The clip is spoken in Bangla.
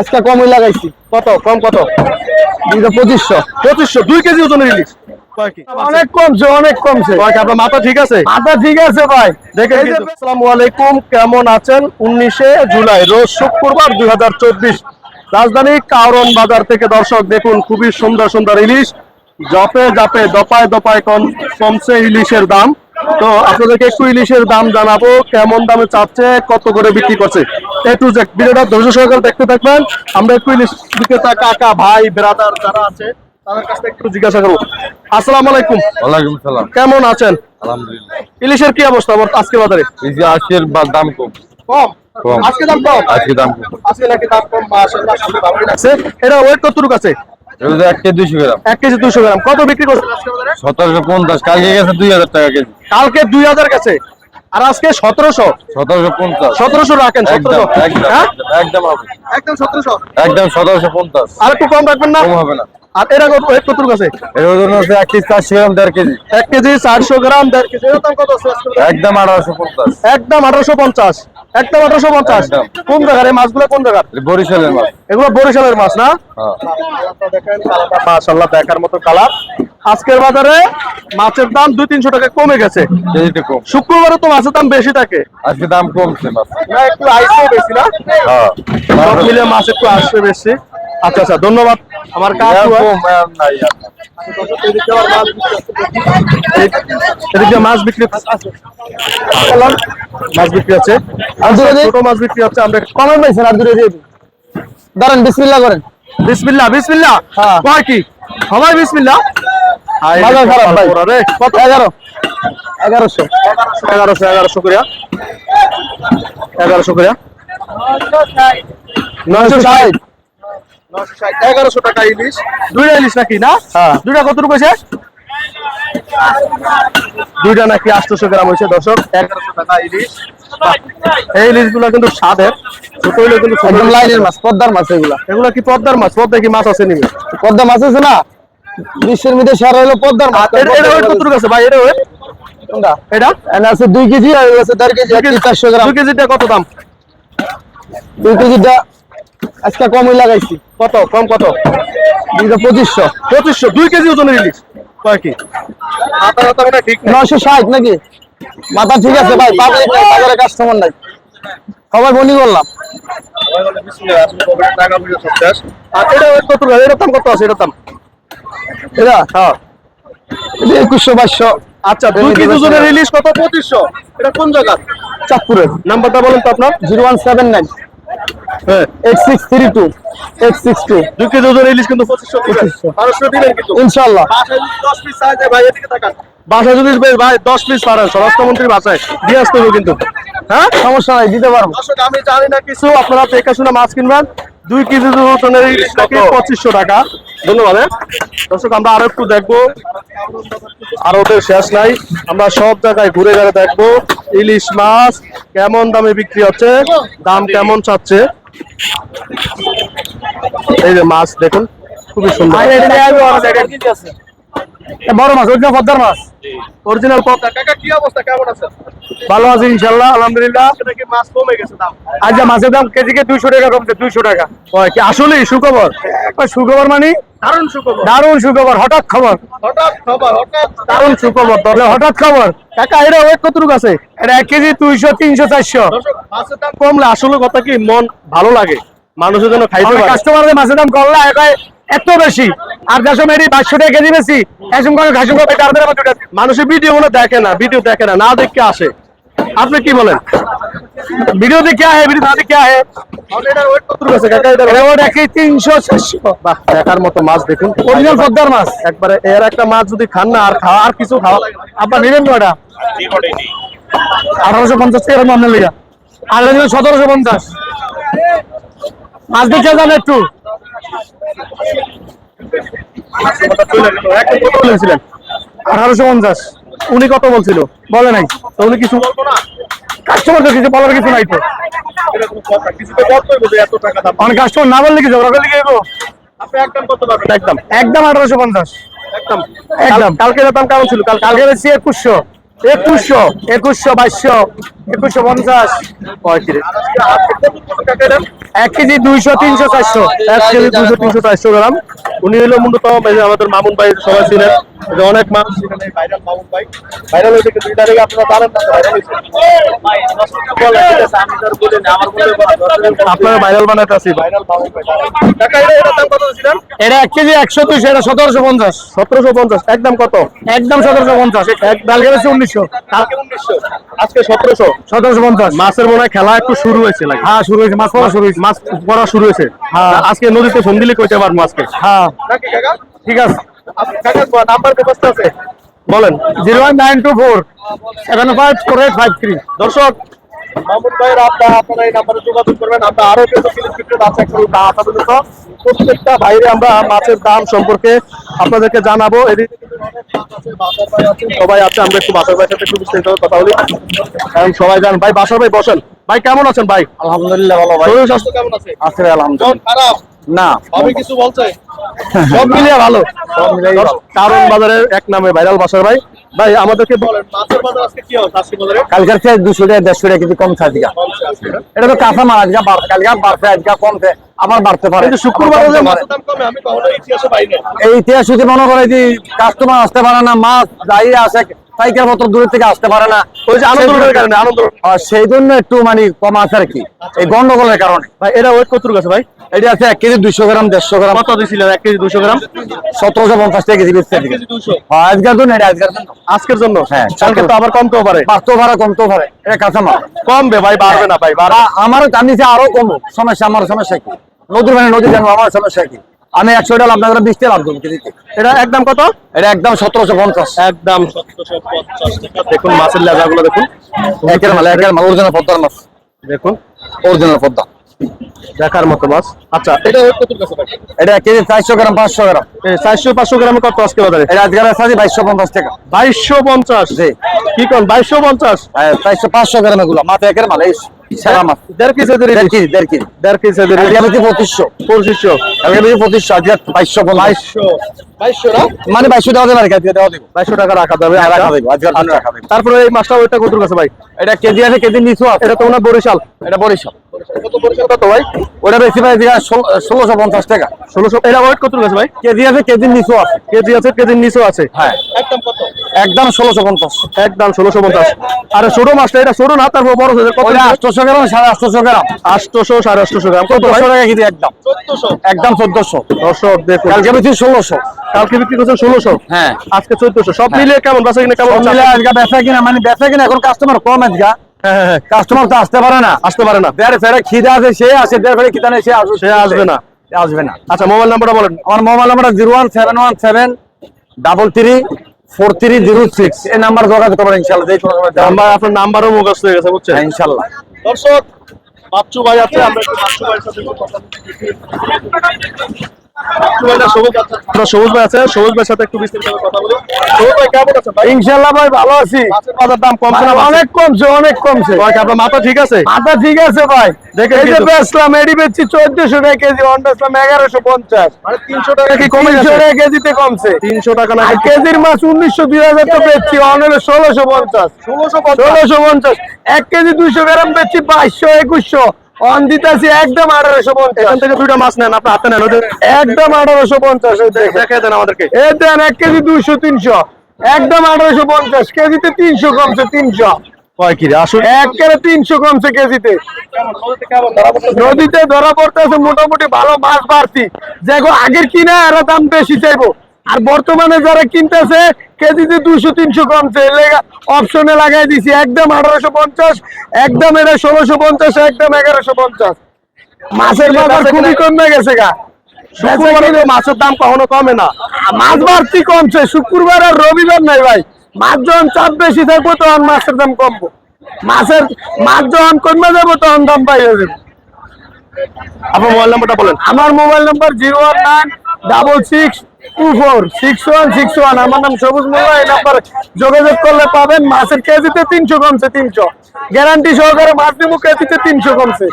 আজকে কমই লাগাইছি। কত? কম কত? পঁচিশশো। পঁচিশশো দুই কেজি ওজনের ইলিশ। অনেক কমছে অনেক কমছে। আপনার মাথা ঠিক আছে? মাথা ঠিক আছে ভাই। দেখে আসসালামু আলাইকুম কেমন আছেন? উনিশে জুলাই রোজ শুক্রবার দুই হাজার চব্বিশ। রাজধানী কারণ বাজার থেকে দর্শক দেখুন খুবই সুন্দর সুন্দর ইলিশ। জপে জাপে দপায় দপায় কম কমছে ইলিশের দাম। তো আপনাদেরকে একটু ইলিশের দাম জানাব কেমন দামে চাচ্ছে কত করে বিক্রি করছে। একটু যে ভিডিওটা ধৈর্য সহকারে দেখতে থাকবেন। আমরা একটু ইলিশ বিক্রেতা কাকা ভাই ব্রাদার যারা আছে তাদের কাছ থেকে একটু জিজ্ঞাসা করব। আসসালামু আলাইকুম। ওয়ালাইকুম সালাম। কেমন আছেন? আলহামদুলিল্লাহ। ইলিশের কি অবস্থা আজকে বাজারে? আজকের দাম কম। কম? কম। আজকে দাম কম? আজকে দাম কম। আজকে নাকি দাম কম মাশাআল্লাহ শুনতে ভালোই লাগছে। এটা ওয়েট কতটুকু আছে? এক কেজি গ্রাম। এক কেজি গ্রাম। কত বিক্রি করছেন সতেরোশো পঞ্চাশ কালকে গেছে দুই হাজার টাকা কেজি। কালকে দুই হাজার গেছে। আর আজকে সতেরোশো। সতেরোশো পঞ্চাশ। সতেরোশো রাখেন একদম একদম হ্যাঁ? একদম সতেরোশো। একদম সতেরোশো পঞ্চাশ। আর একটু কম রাখবেন না? কম হবে না। আর এর কত আছে এর ওজন আছে কেজি 400 গ্রাম দেড় কেজি। এক কেজি 400 গ্রাম 1.5 কেজি। এর একদম আঠারোশো পঞ্চাশ। একটা আঠারোশো পঞ্চাশ। কোন জায়গার? এই মাছগুলো কোন জায়গার? বরিশালের মাছ। এগুলো বরিশালের মাছ না? হ্যাঁ। মাশাল্লাহ দেখার মতো কালার। আজকের বাজারে মাছের দাম দুই তিনশো টাকা কমে গেছে। শুক্রবারে তো মাছের দাম বেশি থাকে। আজকে দাম কমছে মাছ। না একটু আইসে বেশি না? হ্যাঁ। মিলে মাছ একটু আসছে বেশি। আচ্ছা আচ্ছা ধন্যবাদ। আমার কাজ। এদিকে মাছ বিক্রি মাছ বিক্রি আছে দিন ছোট মাছ বিক্রি হচ্ছে আমরা কমে পাইছেন আর দূরে দিয়ে দাঁড়ান বিসমিল্লাহ করেন। বিসমিল্লা বিসমিল্লা হ্যাঁ। কয় কি? সবাই বিসমিল্লা। কত এগারো। এগারোশো। এগারোশো এগারোশো করিয়া। এগারোশো করিয়া। নয়শো ষাট। এগারোশো টাকা ইলিশ। দুইটা ইলিশ নাকি না? হ্যাঁ। দুইটা কত রূপ দুইটা নাকি আটশোশো গ্রাম হয়েছে দর্শক। এগারোশো টাকা ইলিশ। এই ইলিশগুলো কিন্তু স্বাদের। ছোট হইলে কিন্তু একদম লাইনের মাছ পদ্মার মাছ এগুলা। এগুলো কি পদ্মার মাছ? পদ্মা কি মাছ আছে নিবে পদ্মা মাছ আছে না? বিশ্বের মধ্যে সেরা হলো পদ্মার মাছ। এটা এটা ওয়েট কত আছে ভাই? এটা ওয়েট? কোনটা? এটা? এখানে আছে দুই কেজি আর আছে দেড় কেজি কেজি চারশো গ্রাম। দুই কেজিটা কত দাম? দুই কেজিটা আজকে কমই লাগাইছি। কত? কম কত? পঁচিশশো। পঁচিশশো? দুই কেজি ওজনের ইলিশ। কয় কি? নয়শো ষাট নাকি? মাথা ঠিক আছে ভাই পাবলিক নাই বাজারে কাস্টমার নাই। সবাই বনি করলাম হ্যাঁ। একুশশো বাইশশো। আচ্ছা দুই কেজি ওজনের ইলিশ কত? পঁচিশশো। এটা কোন জায়গা চাঁদপুরের। নাম্বারটা বলেন তো আপনার। Zero one seven nine. হ্যাঁ কেজি ইলিশ কিন্তু দিবেন কিন্তু। বাসায় পিস চাই ভাই এদিকে তাকান। বাসায় যদি ভাই ভাই দশ পিস পারেন স্বরাষ্ট্রমন্ত্রী বাসায় দিয়ে আসতে কিন্তু। হ্যাঁ? সমস্যা নাই দিতে পারব। আমি জানি না কিছু আপনারা দেখে শুনে মাছ কিনবেন। দুই কেজি ওজনের পঁচিশশো টাকা। ধন্যবাদ। দর্শক আমরা আরও একটু দেখব। আর ওদের শেষ নাই। আমরা সব জায়গায় ঘুরে ঘুরে দেখব। ইলিশ মাছ কেমন দামে বিক্রি হচ্ছে? দাম কেমন চাচ্ছে? এই যে মাছ দেখুন খুবই সুন্দর। বড় মাছ ওইটা পদ্মার মাছ। অরিজিনাল পদ্মা। কাকা কি অবস্থা? কেমন ভালো আছে আলহামদুলিল্লাহ। কি মাছ কমে গেছে দাম। আজ মাছের দাম টাকা কমছে দুইশো টাকা। হয় কি আসলেই সুখবর? সুখবর মানে? দারুণ সুখবর। দারুণ সুখবর হঠাৎ খবর। হঠাৎ খবর হঠাৎ দারুণ সুখবর। তাহলে হঠাৎ খবর। কাকা এটা ওয়েট কতটুকু আছে? এটা কেজি মাছের দাম কমলে আসলে কথা কি মন ভালো লাগে। মানুষের জন্য খাইতে পারে। কাস্টমারদের মাছের দাম এত বেশি। আর সময় এই বাইশশো টাকা কেজি বেশি এসম করে ঘাসুম করে চারদের আমার দুটা মানুষের ভিডিও গুলো দেখে না ভিডিও দেখে না না দেখে আসে। আপনি কি বলেন? ভিডিও দেখে আহে ভিডিও না দেখে আহে। এটার ওয়েট কতটুকু আছে? কাকা এটার এটা ওটা কি বাহ দেখার মতো মাছ দেখুন। অরিজিনাল পদ্মার মাছ। একবারে এর একটা মাছ যদি খান না আর খাওয়া আর কিছু খাওয়া আপনার নিবেন এটা? আঠারোশো পঞ্চাশ টাকা মামলা লেগা আর সতেরোশো পঞ্চাশ। মাছ দেখে যান একটু। বলেছিলেন আঠারোশো পঞ্চাশ। উনি কত বলছিল? বলে নাই। তো উনি কিছু বলব না? কাস্টমার তো কিছু বলার কিছু নাই তো। অনেক কাস্টমার না বললে একদম একদম। একদম আঠারোশো পঞ্চাশ। একদম। একদম। কালকে দাম কেমন ছিল। কালকে একুশশো। একুশশো একুশশো বাইশশো। একুশশো পঞ্চাশ। পঁয়ত্রিশ এক কেজি দুইশো তিনশো চারশো। এক কেজি দুশো তিনশো চারশো গ্রাম। উনি হলো মূলত আমাদের মামুন ভাই সবাই ছিলেন। অনেক মানুষ ভাইরাল মামুন ভাই ভাইরাল হয়েছে কিন্তু দুই তারিখে আপনারা জানেন না আপনারা ভাইরাল বানাতে আছি ভাইরাল মামুন ভাই কাকা এটা এক কেজি একশো দুইশো এটা সতেরোশো পঞ্চাশ। সতেরোশো পঞ্চাশ। একদম কত? একদম সতেরোশো পঞ্চাশ। এক বেশি উনিশশো। উনিশশো। আজকে সতেরোশো। সতেরোশো পঞ্চাশ। মাছের মনে খেলা একটু শুরু হয়েছে হ্যাঁ শুরু হয়েছে মাছ পড়া শুরু হয়েছে। মাছ পড়া শুরু হয়েছে। হ্যাঁ। আজকে নদীতে ফোন দিলে কইতে পারব আজকে। হ্যাঁ। ঠিক আছে। নাম্বার ব্যবস্থা আছে? বলেন। Zero one nine two four seven five four eight five three. দর্শক মামুন ভাইয়ের আপনারা আপনারা এই নাম্বারে যোগাযোগ করবেন। আমরা আরও কিছু আছে একটু আপাতত প্রত্যেকটা বাইরে আমরা মাছের দাম সম্পর্কে আপনাদেরকে জানাব। এদিকে সবাই আছে আমরা একটু বাসার ভাইয়ের সাথে একটু বিস্তারিত কথা বলি। কারণ সবাই জান ভাই বাসার ভাই বসেন। ভাই কেমন আছেন ভাই? আলহামদুলিল্লাহ ভালো ভাই। শরীর স্বাস্থ্য কেমন আছে? আছে আলহামদুলিল্লাহ। খারাপ? না। ভাবি কিছু বলছে? সব মিলিয়ে ভালো? সব মিলিয়ে কারণ বাজারের এক নামে ভাইরাল বাসার ভাই। ভাই আমাদেরকে বলেন মাছের বাজার আজকে কি হবে আজকে বাজারে? কালকের চেয়ে টাকা দেড়শো টাকা কিন্তু কমছে আজকে। এটা তো কাঁচা মাল আজকে কালকে বাড়ছে আজকে কমছে। আবার বাড়তে পারে। যে এই ইতিহাস যদি মনে করে যে কাস্টমার আসতে পারে না মাছ যাই আসে পাইকার মতো দূরের থেকে আসতে পারে না ওই যে আনন্দের কারণে আনন্দ সেই জন্য একটু মানে কম আছে আর কি। এই গন্ডগোলের কারণে। ভাই এটা ওয়েট কত আছে ভাই? এটা আছে এক কেজি দুইশো গ্রাম দেড়শো গ্রাম। কত এক কেজি দুশো গ্রাম? সতেরোশো পঞ্চাশ টাকা কেজি বেচতে দুশো হ্যাঁ, আজকের জন্য এটা আজকের জন্য। আজকের জন্য? হ্যাঁ, কালকে তো আবার কমতেও পারে। বাড়তেও পারে কমতেও পারে। এটা কাঁচা মাল কমবে ভাই বাড়বে না ভাই আমার আমি আরও কমো সমস্যা আমার সমস্যা কি? নদীর মানে নদী জানো আমার সমস্যা কি? আমি একশো টাকা লাভ না করে বিশ টাকা লাভ করব কেজিতে। এটা একদম কত? এটা একদম সতেরোশো পঞ্চাশ। একদম সতেরোশো পঞ্চাশ টাকা। দেখুন মাছের লেজাগুলো দেখুন। একের মাল একের মাল অরিজিনাল পদ্মার মাছ। দেখুন। অরিজিনাল পদ্মা। দেখার মতো মাছ। আচ্ছা এটা আছে কেজি চারশো গ্রাম পাঁচশো গ্রাম। চারশো পাঁচশো গ্রামে কত আজকে বাজারে? এটা আজকের সাথে বাইশশো পঞ্চাশ টাকা। বাইশশো পঞ্চাশ? জি। কি কোন বাইশশো পঞ্চাশ? চারশো পাঁচশো গ্রাম এগুলো মাছ একের মাল এই সেরা মাছ। দেড় কেজি দেড় কেজি দেড় কেজি। দেড় কেজি আজকে বেশি পঁচিশশো। পঁচিশশো। আজকে বেশি পঁচিশশো আজকে বাইশশো বাইশশো। বাইশশো মানে বাইশশো টাকা যাবে আজকে দেওয়া দেবো। বাইশশো টাকা রাখা যাবে হ্যাঁ, রাখা দেবো আজকের রাখা দেবো। তারপরে এই মাছটা ওইটা কত আছে ভাই? এটা কেজি আছে কেজি নিচু আছে। এটা তো ওনার বরিশাল। এটা বরিশাল। কত ভাই ওটা বেশি পাই ষোলোশো পঞ্চাশ টাকা। ষোলোশো এটা ওয়েট কত আছে ভাই? কেজি আছে কেজি নিচু আছে। কেজি আছে কেজির নিচেও আছে? হ্যাঁ। একদম কত? একদম ষোলোশো পঞ্চাশ। একদম ষোলোশো পঞ্চাশ। আর ছোট মাছটা এটা ছোট না তারপর বড় সাইজের কত আটশোশো গ্রাম সাড়ে আটশোশো গ্রাম। আটশোশো সাড়ে আটশোশো গ্রাম। কত টাকা কেজি একদম। চোদ্দশো। একদম চোদ্দশো। দর্শক দেখুন। কালকে বেশি ষোলোশো। কালকে বিক্রি করছেন ষোলোশো? হ্যাঁ। আজকে চোদ্দশো। সব মিলিয়ে কেমন? বেচা কিনা কেমন সব মিলে আজকে বেচা কিনা মানে বেচা কিনা এখন কাস্টমার কম আজকে। হ্যাঁ হ্যাঁ হ্যাঁ কাস্টমার তো আসতে পারে না। আসতে পারে না। দেড় ফেরে খিদে আছে সে আসে দেড় ফেরে খিদা নেই সে আসবে। সে আসবে না। আসবে না। আচ্ছা মোবাইল নাম্বারটা বলেন। আমার mobile number zero one seven one seven double three four three zero six. এই নাম্বার যোগাযোগ করবেন ইনশাল্লাহ। নাম্বার আপনার নাম্বারও মুখস্থ হয়ে গেছে বুঝছেন? হ্যাঁ, ইনশাল্লাহ দর্শক বাচ্চু ভাই আছে আমরা একটু বাচ্চু ভাইয়ের সাথে কথা বলি। বাচ্চু ভাই না, সবুজ আছে। আমরা সবুজ ভাই আছে সবুজ ভাইয়ের সাথে একটু বিস্তারিত কথা বলি সবুজ ভাই কেমন আছেন? ভাই ইনশাল্লাহ ভাই ভালো আছি। মাছের দাম কমছে না অনেক কমছে অনেক কমছে। ভাই, আপনার মাথা ঠিক আছে? মাথা ঠিক আছে ভাই। দেখে এই যে বেচলাম এডি বেচছি চোদ্দশো টাকা কেজি অন বেচলাম পঞ্চাশ। মানে টাকা কি কমে টাকা কেজিতে কমছে। তিনশো টাকা না কেজির মাছ তো বেচছি অন হলো পঞ্চাশ। পঞ্চাশ। এক কেজি দুইশো গ্রাম বেচছি বাইশশো একুশশো। অন দিতেছি একদম আঠারোশো পঞ্চাশ। এখান থেকে দুইটা মাছ নেন আপনি হাতে নেন একদম আঠারোশো পঞ্চাশ। দেখে দেন আমাদেরকে। এ দেন এক কেজি দুইশো তিনশো। একদম আঠারোশো পঞ্চাশ কেজিতে তিনশো কমছে তিনশো। কয় কি রে আসুন তিনশো কমছে কেজিতে। নদীতে ধরা পড়তেছে মোটামুটি ভালো মাছ বাড়তি। দেখো আগের কিনা এরা দাম বেশি চাইব। আর বর্তমানে যারা কিনতেছে কেজিতে দুশো তিনশো কমছে অপশনে লাগাই দিছি একদম আঠারোশো পঞ্চাশ একদম এটা ষোলোশো পঞ্চাশ একদম এগারোশো পঞ্চাশ। মাছের বাজার খুবই কমে গেছে গা। শুক্রবারে মাছের দাম কখনো কমে না। মাছ বাড়তি কমছে শুক্রবার আর রবিবার নাই ভাই। মাছ যখন চাপ বেশি থাকব তখন মাছের দাম কমবো। মাছের মাছ যখন কমে যাব তখন দাম পাই যাবে আপনার মোবাইল নাম্বারটা বলেন। আমার mobile number zero one nine double six two four six one six one নাম সবুজ যোগাযোগ করলে পাবেন। মাছের কেজিতে তিনশো কমছে, তিনশো। গ্যারান্টি সহকারে মাছ নিবো, কেজিতে তিনশো কমছে।